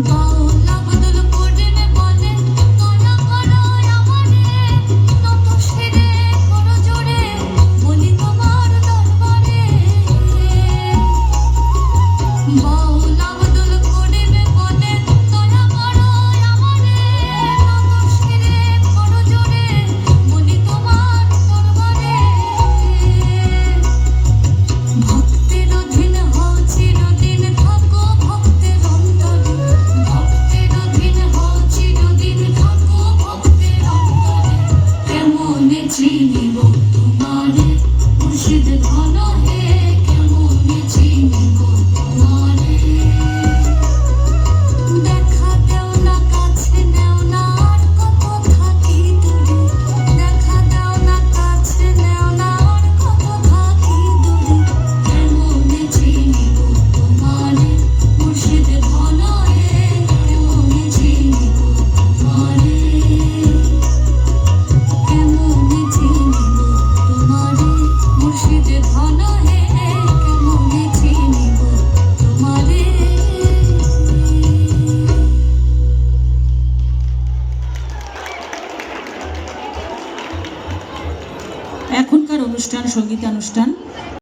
Bye. চিনিব অনুষ্ঠান সঙ্গীতানুষ্ঠান